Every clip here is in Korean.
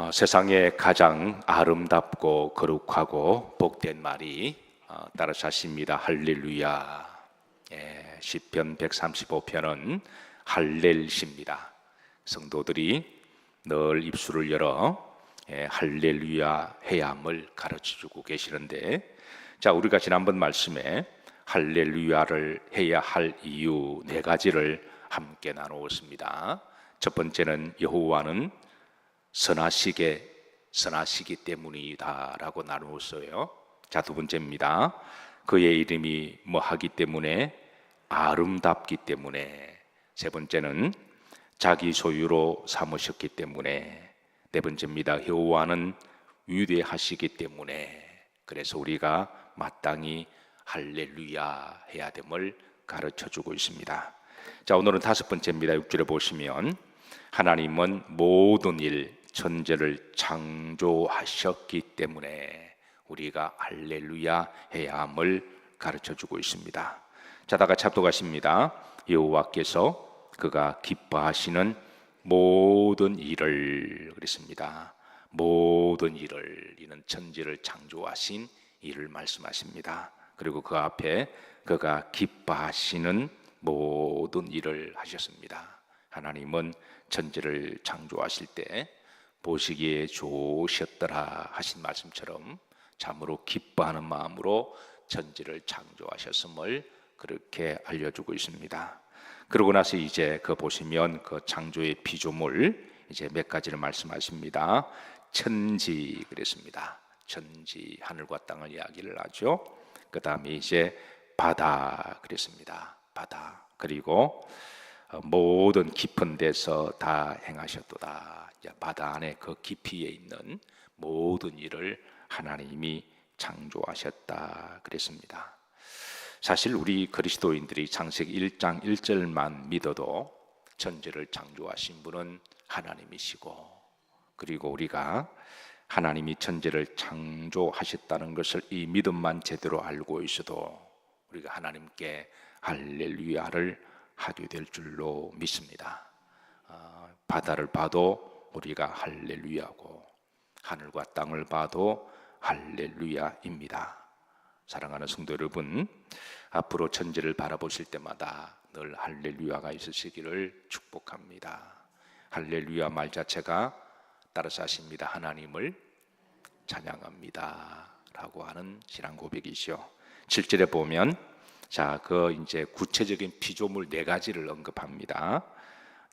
어, 세상에 가장 아름답고 거룩하고 복된 말이 어, 따라서 니다 할렐루야. 예, 시편 135편은 할렐시입니다. 성도들이 늘 입술을 열어 예, 할렐루야 해야 함을 가르쳐주고 계시는데, 자 우리가 지난번 말씀에 할렐루야를 해야 할 이유 네 가지를 함께 나누었습니다. 첫 번째는 여호와는 선하시게 선하시기 때문이다라고 나누었어요. 자, 두 번째입니다. 그의 이름이 뭐 하기 때문에 아름답기 때문에 세 번째는 자기 소유로 삼으셨기 때문에 네 번째입니다. 여호와는 위대하시기 때문에 그래서 우리가 마땅히 할렐루야 해야 됨을 가르쳐 주고 있습니다. 자, 오늘은 다섯 번째입니다. 6절에 보시면 하나님은 모든 일 천재를 창조하셨기 때문에 우리가 할렐루야 해야 함을 가르쳐 주고 있습니다. 자, 다 같이 합독하십니다. 여호와께서 그가 기뻐하시는 모든 일을 그랬습니다. 모든 일을 이는 천지를 창조하신 일을 말씀하십니다. 그리고 그 앞에 그가 기뻐하시는 모든 일을 하셨습니다. 하나님은 천지를 창조하실 때 보시기에 좋으셨더라 하신 말씀처럼 참으로 기뻐하는 마음으로 천지를 창조하셨음을 그렇게 알려주고 있습니다. 그러고 나서 이제 그 보시면 그 창조의 피조물 이제 몇 가지를 말씀하십니다. 천지 그랬습니다. 천지 하늘과 땅을 이야기를 하죠. 그 다음에 이제 바다 그랬습니다. 바다 그리고 어, 모든 깊은 데서 다 행하셨도다. 바다 안에 그 깊이에 있는 모든 일을 하나님이 창조하셨다 그랬습니다. 사실 우리 그리스도인들이 창세기 1장 1절만 믿어도 천지를 창조하신 분은 하나님이시고 그리고 우리가 하나님이 천지를 창조하셨다는 것을 이 믿음만 제대로 알고 있어도 우리가 하나님께 할렐루야를 하게 될 줄로 믿습니다. 어, 바다를 봐도 우리가 할렐루야고 하늘과 땅을 봐도 할렐루야입니다. 사랑하는 성도 여러분, 앞으로 천지를 바라보실 때마다 늘 할렐루야가 있으시기를 축복합니다. 할렐루야 말 자체가 따라서 하십니다. 하나님을 찬양합니다. 라고 하는 신앙 고백이시오. 7절에 보면 자, 그 이제 구체적인 피조물 네 가지를 언급합니다.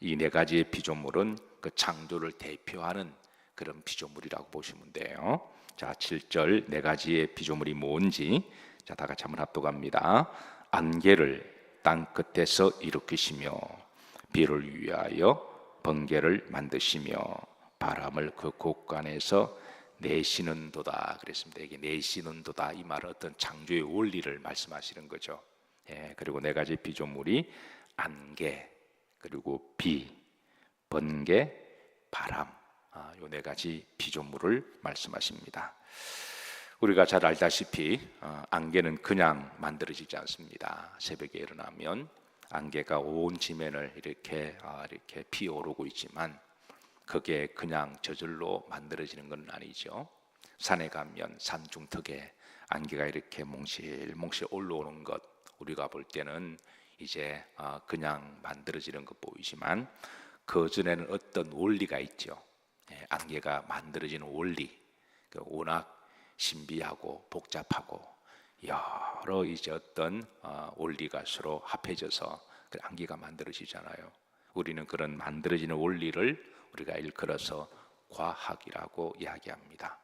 이 네 가지의 피조물은 그 창조를 대표하는 그런 피조물이라고 보시면 돼요. 자, 7절 네 가지의 피조물이 뭔지 자, 다 같이 한번 합독합니다. 안개를 땅 끝에서 일으키시며 비를 위하여 번개를 만드시며 바람을 그 곳간에서 내시는도다 그랬습니다. 이게 내시는도다 이 말은 어떤 창조의 원리를 말씀하시는 거죠. 예, 그리고 네 가지 피조물이 안개 그리고 비, 번개, 바람 아, 요네 가지 피조물을 말씀하십니다. 우리가 잘 알다시피 어, 안개는 그냥 만들어지지 않습니다. 새벽에 일어나면 안개가 온 지면을 이렇게 아, 이렇게 피어오르고 있지만 그게 그냥 저절로 만들어지는 건 아니죠. 산에 가면 산 중턱에 안개가 이렇게 몽실몽실 올라오는 것 우리가 볼 때는 이제 아, 그냥 만들어지는 것 보이지만 그 전에는 어떤 원리가 있죠. 예, 안개가 만들어지는 원리, 그 워낙 신비하고 복잡하고 여러 이제 어떤 어, 원리가 서로 합해져서 그 안개가 만들어지잖아요. 우리는 그런 만들어지는 원리를 우리가 일컬어서 과학이라고 이야기합니다.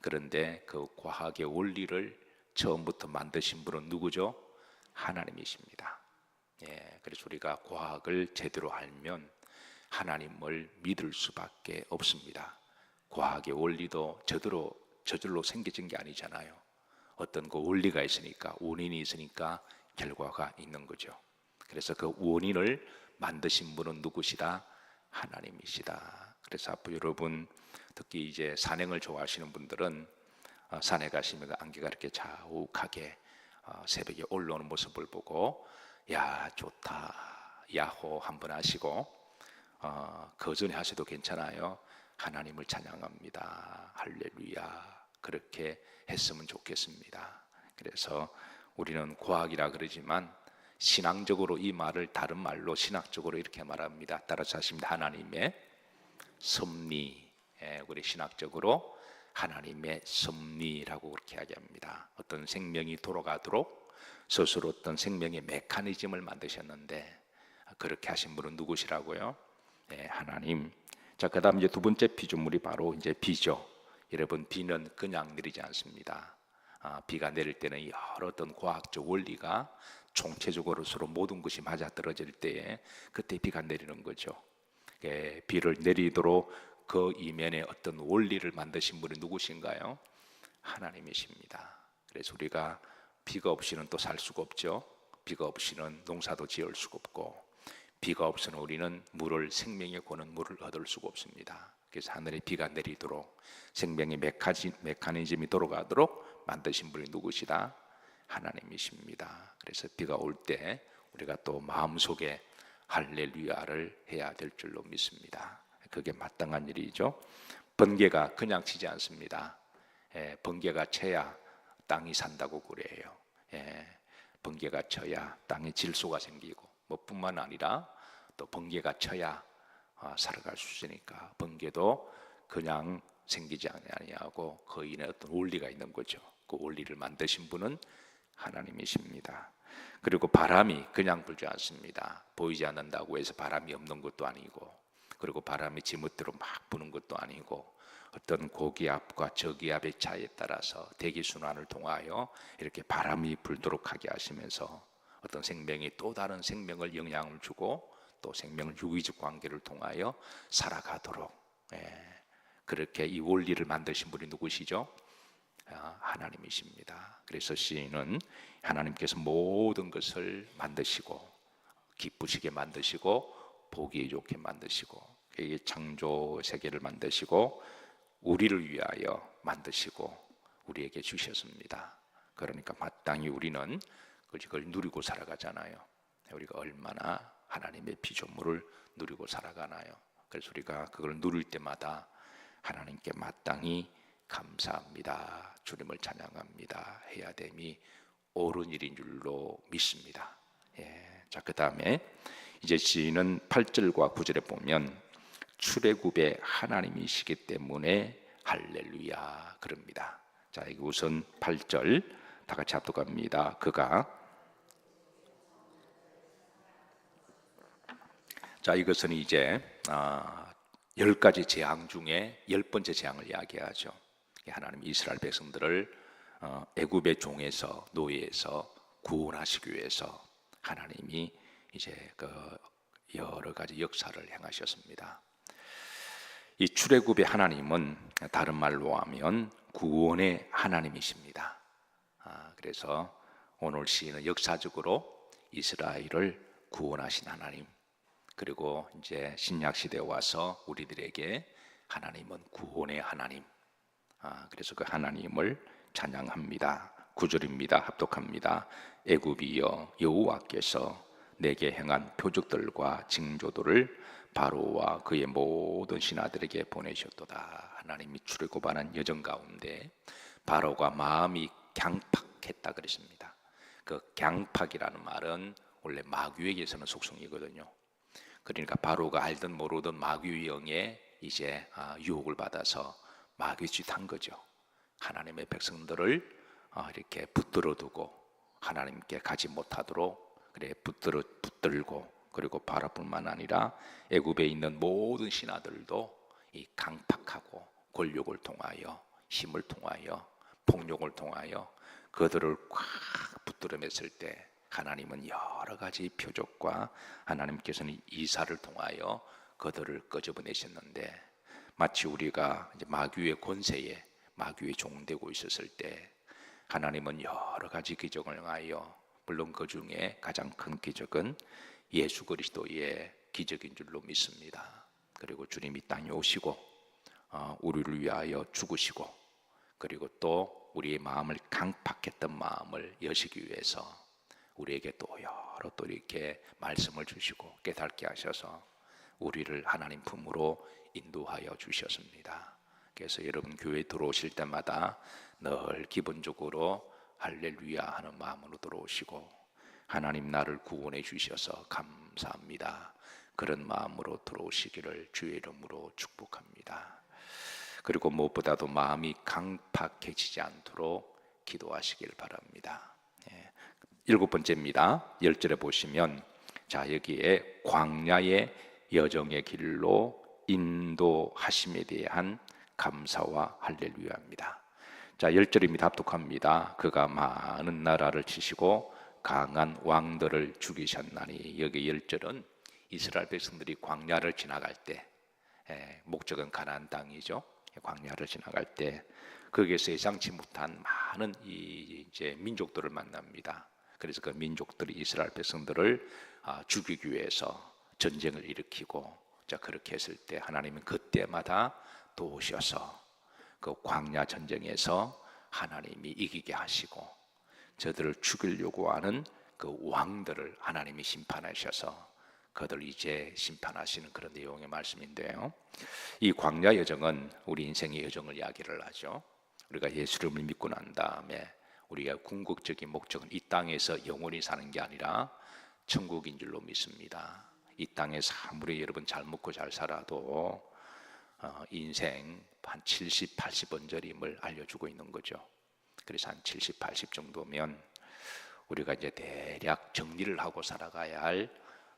그런데 그 과학의 원리를 처음부터 만드신 분은 누구죠? 하나님이십니다. 예, 그래서 우리가 과학을 제대로 알면 하나님을 믿을 수밖에 없습니다. 과학의 원리도 저절로 저절로 생겨진 게 아니잖아요. 어떤 그 원리가 있으니까 원인이 있으니까 결과가 있는 거죠. 그래서 그 원인을 만드신 분은 누구시다? 하나님이시다. 그래서 앞으로 여러분 특히 이제 산행을 좋아하시는 분들은 어, 산에 가시면 그 안개가 이렇게 자욱하게 어, 새벽에 올라오는 모습을 보고 야 좋다 야호 한번 하시고 어, 거전에 하셔도 괜찮아요. 하나님을 찬양합니다. 할렐루야. 그렇게 했으면 좋겠습니다. 그래서 우리는 과학이라 그러지만 신앙적으로 이 말을 다른 말로 신학적으로 이렇게 말합니다. 따라서 하십니다. 하나님의 섭리. 예, 우리 신학적으로 하나님의 섭리라고 그렇게 이야기합니다. 어떤 생명이 돌아가도록 스스로 어떤 생명의 메커니즘을 만드셨는데 그렇게 하신 분은 누구시라고요? 예, 하나님. 자, 그다음 이제 두 번째 피조물이 바로 이제 비죠. 여러분 비는 그냥 내리지 않습니다. 아, 비가 내릴 때는 여러 어떤 과학적 원리가 총체적으로 서로 모든 것이 맞아 떨어질 때에 그때 비가 내리는 거죠. 예, 비를 내리도록 그 이면에 어떤 원리를 만드신 분이 누구신가요? 하나님이십니다. 그래서 우리가 비가 없이는 또 살 수가 없죠. 비가 없이는 농사도 지을 수가 없고 비가 없으면 우리는 물을 생명의 고는 물을 얻을 수가 없습니다. 그래서 하늘에 비가 내리도록 생명의 메카지, 메커니즘이 돌아가도록 만드신 분이 누구시다? 하나님이십니다. 그래서 비가 올 때 우리가 또 마음속에 할렐루야를 해야 될 줄로 믿습니다. 그게 마땅한 일이죠. 번개가 그냥 치지 않습니다. 예, 번개가 쳐야 땅이 산다고 그래요. 예, 번개가 쳐야 땅에 질소가 생기고 뭐뿐만 아니라 또 번개가 쳐야 아, 살아갈 수 있으니까 번개도 그냥 생기지 아니하고 거인의 어떤 원리가 있는 거죠. 그 원리를 만드신 분은 하나님이십니다. 그리고 바람이 그냥 불지 않습니다. 보이지 않는다고 해서 바람이 없는 것도 아니고 그리고 바람이 지멋대로 막 부는 것도 아니고 어떤 고기압과 저기압의 차이에 따라서 대기 순환을 통하여 이렇게 바람이 불도록 하게 하시면서 어떤 생명이 또 다른 생명을 영향을 주고 또 생명을 유기적 관계를 통하여 살아가도록 예, 그렇게 이 원리를 만드신 분이 누구시죠? 아, 하나님이십니다. 그래서 시인은 하나님께서 모든 것을 만드시고 기쁘시게 만드시고 보기 좋게 만드시고 이 창조 세계를 만드시고 우리를 위하여 만드시고 우리에게 주셨습니다. 그러니까 마땅히 우리는 그걸 누리고 살아가잖아요. 우리가 얼마나 하나님의 피조물을 누리고 살아가나요? 그래서 우리가 그걸 누릴 때마다 하나님께 마땅히 감사합니다. 주님을 찬양합니다. 해야 됨이 옳은 일인 줄로 믿습니다. 예. 자, 그 다음에 이제 시인은 8절과 9절에 보면 출애굽의 하나님이시기 때문에 할렐루야 그럽니다. 자, 이거 우선 8절 다 같이 합독합니다. 그가 자, 이것은 이제 아, 열 가지 재앙 중에 열 번째 재앙을 이야기하죠. 하나님 이스라엘 백성들을 어, 애굽의 종에서 노예에서 구원하시기 위해서 하나님이 이제 그 여러 가지 역사를 행하셨습니다. 이 출애굽의 하나님은 다른 말로 하면 구원의 하나님이십니다. 아, 그래서 오늘 시인은 역사적으로 이스라엘을 구원하신 하나님, 그리고 이제 신약 시대에 와서 우리들에게 하나님은 구원의 하나님. 아, 그래서 그 하나님을 찬양합니다. 구절입니다. 합독합니다. 애굽이여 여호와께서 내게 행한 표적들과 징조들을 바로와 그의 모든 신하들에게 보내셨도다. 하나님이 출애굽하는 여정 가운데 바로가 마음이 강팍했다 그랬습니다. 그 강팍이라는 말은 원래 마귀에게서는 속성이거든요. 그러니까 바로가 알든 모르든 마귀 영에 이제 아, 유혹을 받아서 마귀짓 한 거죠. 하나님의 백성들을 아, 이렇게 붙들어 두고 하나님께 가지 못하도록 그래 붙들어 붙들고 그리고 바라뿐만 아니라 애굽에 있는 모든 신하들도 이 강팍하고 권력을 통하여 힘을 통하여 폭력을 통하여 그들을 꽉 붙들어 맸을 때 하나님은 여러 가지 표적과 하나님께서는 이사를 통하여 그들을 끄집어내셨는데 마치 우리가 마귀의 권세에 마귀의 종되고 있었을 때 하나님은 여러 가지 기적을 행하여 물론 그 중에 가장 큰 기적은 예수 그리스도의 기적인 줄로 믿습니다. 그리고 주님이 땅에 오시고 어, 우리를 위하여 죽으시고 그리고 또 우리의 마음을 강팍했던 마음을 여시기 위해서 우리에게 또 여러 또 이렇게 말씀을 주시고 깨닫게 하셔서 우리를 하나님 품으로 인도하여 주셨습니다. 그래서 여러분 교회 들어오실 때마다 늘 기본적으로 할렐루야 하는 마음으로 들어오시고 하나님 나를 구원해 주셔서 감사합니다. 그런 마음으로 들어오시기를 주의 이름으로 축복합니다. 그리고 무엇보다도 마음이 강팍해지지 않도록 기도하시길 바랍니다. 예. 일곱 번째입니다. 열 절에 보시면 자 여기에 광야의 여정의 길로 인도하심에 대한 감사와 할렐루야입니다. 자, 열절입니다. 합독합니다. 그가 많은 나라를 치시고 강한 왕들을 죽이셨나니 여기 열절은 이스라엘 백성들이 광야를 지나갈 때 예, 목적은 가나안 땅이죠. 광야를 지나갈 때 거기에서 예상치 못한 많은 이 이제 민족들을 만납니다. 그래서 그 민족들이 이스라엘 백성들을 아, 죽이기 위해서 전쟁을 일으키고 자 그렇게 했을 때 하나님은 그때마다 도우셔서 그 광야 전쟁에서 하나님이 이기게 하시고 저들을 죽이려고 하는 그 왕들을 하나님이 심판하셔서 그들 이제 심판하시는 그런 내용의 말씀인데요. 이 광야 여정은 우리 인생의 여정을 이야기를 하죠. 우리가 예수를 믿고 난 다음에 우리가 궁극적인 목적은 이 땅에서 영원히 사는 게 아니라 천국인 줄로 믿습니다. 이 땅에서 아무리 여러분 잘 먹고 잘 살아도 어, 인생 한 70, 80번절임을 알려주고 있는 거죠. 그래서 한 70, 80 정도면 우리가 이제 대략 정리를 하고 살아가야 할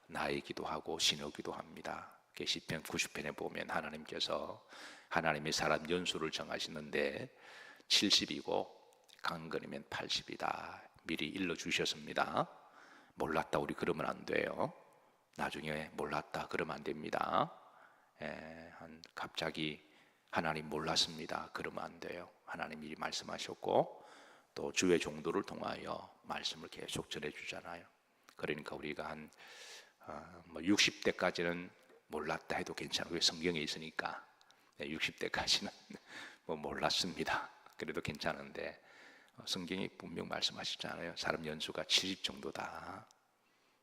나이기도 하고 신호기도 합니다. 시편 90편에 보면 하나님께서 하나님의 사람 연수를 정하시는데 70이고 강건이면 80이다. 미리 일러 주셨습니다. 몰랐다 우리 그러면 안 돼요. 나중에 몰랐다 그러면 안 됩니다. 예, 한 갑자기 하나님 몰랐습니다. 그러면 안 돼요. 하나님 미리 말씀하셨고 또 주의 종도를 통하여 말씀을 계속 전해 주잖아요. 그러니까 우리가 한 어, 뭐 60대까지는 몰랐다 해도 괜찮아요. 성경에 있으니까 60대까지는 뭐 몰랐습니다. 그래도 괜찮은데 어, 성경이 분명 말씀하시잖아요. 사람 연수가 70 정도다.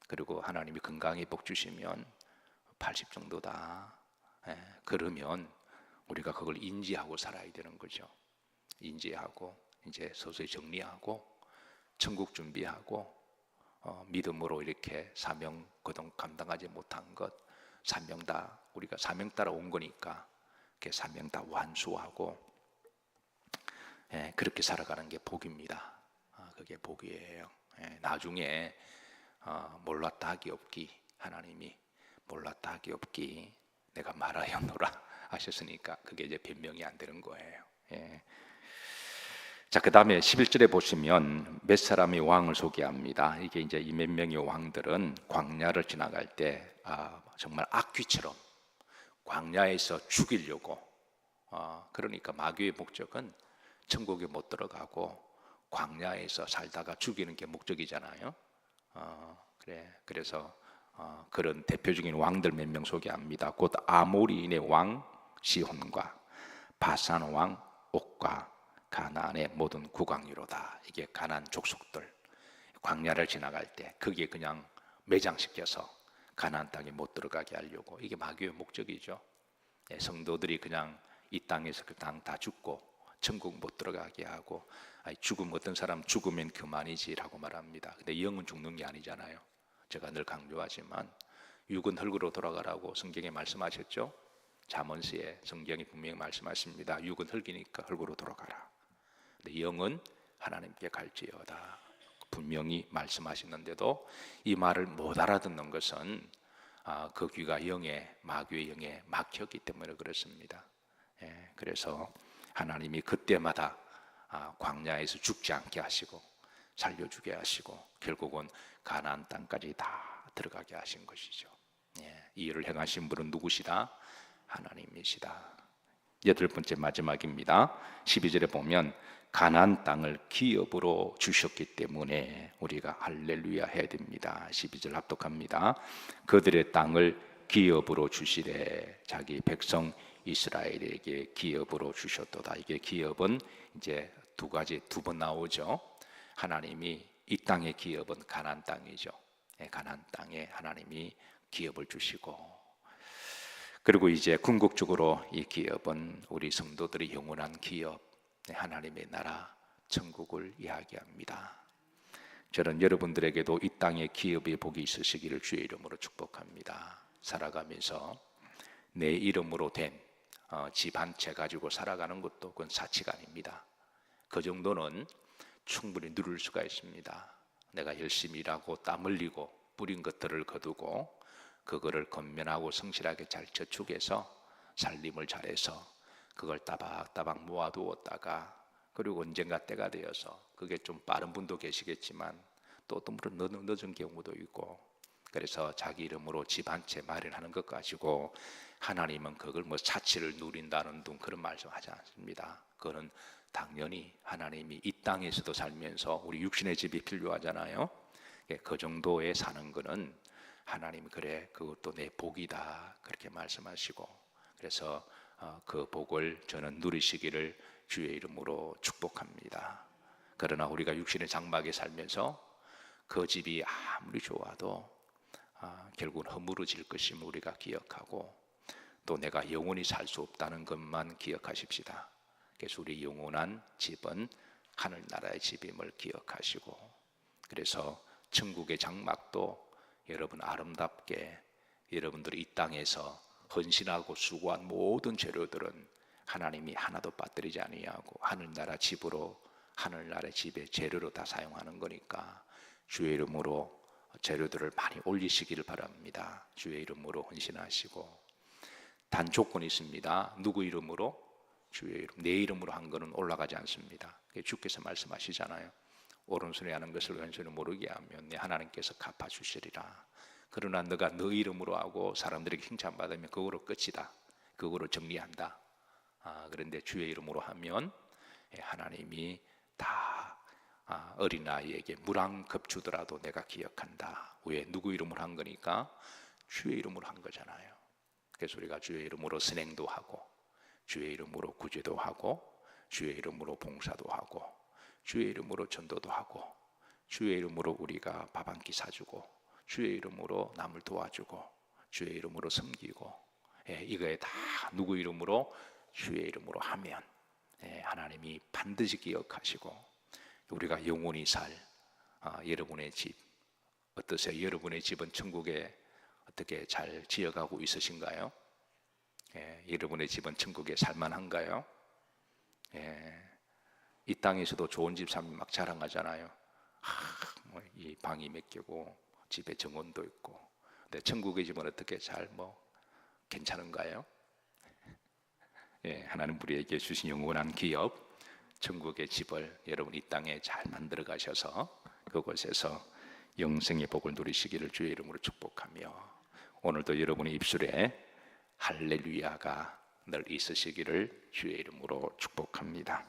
그리고 하나님이 건강에 복 주시면 80 정도다. 예, 그러면 우리가 그걸 인지하고 살아야 되는 거죠. 인지하고 이제 서서히 정리하고 천국 준비하고 어, 믿음으로 이렇게 사명 그동 감당하지 못한 것 사명 다 우리가 사명 따라 온 거니까 그 사명 다 완수하고 예, 그렇게 살아가는 게 복입니다. 아, 그게 복이에요. 예, 나중에 어, 몰랐다 하기 없기 하나님이 몰랐다 하기 없기 내가 말하였노라 하셨으니까 그게 이제 변명이 안 되는 거예요. 예. 자, 그 다음에 11절에 보시면 몇 사람이 왕을 소개합니다. 이게 이제 이 몇 명의 왕들은 광야를 지나갈 때 아, 정말 악귀처럼 광야에서 죽이려고 어, 그러니까 마귀의 목적은 천국에 못 들어가고 광야에서 살다가 죽이는 게 목적이잖아요. 어, 그래 그래서 어, 그런 대표적인 왕들 몇 명 소개합니다. 곧 아모리인의 왕 시혼과 바산 왕 옥과 가나안의 모든 국왕이로다. 이게 가나안 족속들 광야를 지나갈 때 거기에 그냥 매장시켜서 가나안 땅에 못 들어가게 하려고 이게 마귀의 목적이죠. 예, 성도들이 그냥 이 땅에서 그 땅 다 죽고 천국 못 들어가게 하고 아니, 죽음 어떤 사람 죽으면 그만이지라고 말합니다. 근데 영은 죽는 게 아니잖아요. 제가 늘 강조하지만 육은 흙으로 돌아가라고 성경에 말씀하셨죠. 잠언시에 성경이 분명히 말씀하십니다. 육은 흙이니까 흙으로 돌아가라. 근데 영은 하나님께 갈지어다. 분명히 말씀하시는데도 이 말을 못 알아듣는 것은 아, 그 귀가 영에 마귀의 영에 막혔기 때문에 그렇습니다. 예, 그래서 하나님이 그때마다 아, 광야에서 죽지 않게 하시고 살려주게 하시고 결국은 가나안 땅까지 다 들어가게 하신 것이죠. 예, 이 일을 행하신 분은 누구시다? 하나님이시다. 여덟 번째 마지막입니다. 12절에 보면 가나안 땅을 기업으로 주셨기 때문에 우리가 할렐루야 해야 됩니다. 12절 합독합니다. 그들의 땅을 기업으로 주시되 자기 백성 이스라엘에게 기업으로 주셨도다. 이게 기업은 이제 두 가지 두 번 나오죠. 하나님이 이 땅의 기업은 가나안 땅이죠. 예, 가나안 땅에 하나님이 기업을 주시고 그리고 이제 궁극적으로 이 기업은 우리 성도들의 영원한 기업, 하나님의 나라, 천국을 이야기합니다. 저는 여러분들에게도 이 땅에 기업의 복이 있으시기를 주의 이름으로 축복합니다. 살아가면서 내 이름으로 된 어, 집 한 채 가지고 살아가는 것도 그건 사치가 아닙니다. 그 정도는 충분히 누릴 수가 있습니다. 내가 열심히 일하고 땀 흘리고 뿌린 것들을 거두고 그거를 건면하고 성실하게 잘 저축해서 살림을 잘해서 그걸 따박따박 모아두었다가 그리고 언젠가 때가 되어서 그게 좀 빠른 분도 계시겠지만 또 어떤 분은 늦- 늦은 경우도 있고 그래서 자기 이름으로 집 한 채 마련하는 것 가지고 하나님은 그걸 뭐 사치를 누린다는 둥 그런 말씀하지 않습니다. 그거는 당연히 하나님이 이 땅에서도 살면서 우리 육신의 집이 필요하잖아요. 예, 그 정도에 사는 거는 하나님 그래 그것도 내 복이다 그렇게 말씀하시고 그래서 어, 그 복을 저는 누리시기를 주의 이름으로 축복합니다. 그러나 우리가 육신의 장막에 살면서 그 집이 아무리 좋아도 아, 결국은 허물어질 것임을 우리가 기억하고 또 내가 영원히 살 수 없다는 것만 기억하십시다. 그래서 우리 영원한 집은 하늘나라의 집임을 기억하시고 그래서 천국의 장막도 여러분 아름답게 여러분들이 이 땅에서 헌신하고 수고한 모든 재료들은 하나님이 하나도 빠뜨리지 아니하고 하늘나라 집으로 하늘나라의 집의 재료로 다 사용하는 거니까 주의 이름으로 재료들을 많이 올리시기를 바랍니다. 주의 이름으로 헌신하시고 단 조건이 있습니다. 누구 이름으로? 주의 이름. 내 이름으로 한 거는 올라가지 않습니다. 주께서 말씀하시잖아요. 오른손에 하는 것을 왼손에 모르게 하면 내 하나님께서 갚아 주시리라. 그러나 너가 너 이름으로 하고 사람들에게 칭찬받으면 그거로 끝이다. 그거로 정리한다. 아, 그런데 주의 이름으로 하면 예, 하나님이 다 아, 어린아이에게 컵 주더라도 내가 기억한다. 왜? 누구 이름으로 한 거니까? 주의 이름으로 한 거잖아요. 그래서 우리가 주의 이름으로 선행도 하고 주의 이름으로 구제도 하고 주의 이름으로 봉사도 하고 주의 이름으로 전도도 하고 주의 이름으로 우리가 밥 한 끼 사주고 주의 이름으로 남을 도와주고 주의 이름으로 섬기고 예, 이거에 다 누구 이름으로 주의 이름으로 하면 예, 하나님이 반드시 기억하시고 우리가 영원히 살 아, 여러분의 집 어떠세요? 여러분의 집은 천국에 어떻게 잘 지어가고 있으신가요? 예, 여러분의 집은 천국에 살만한가요? 예, 이 땅에서도 좋은 집 살면 막 자랑하잖아요. 아, 뭐이 방이 몇 개고 집에 정원도 있고. 근데 천국의 집은 어떻게 잘 뭐 괜찮은가요? 예, 하나님 우리에게 주신 영원한 기업, 천국의 집을 여러분 이 땅에 잘 만들어 가셔서 그곳에서 영생의 복을 누리시기를 주의 이름으로 축복하며 오늘도 여러분의 입술에 할렐루야가 늘 있으시기를 주의 이름으로 축복합니다.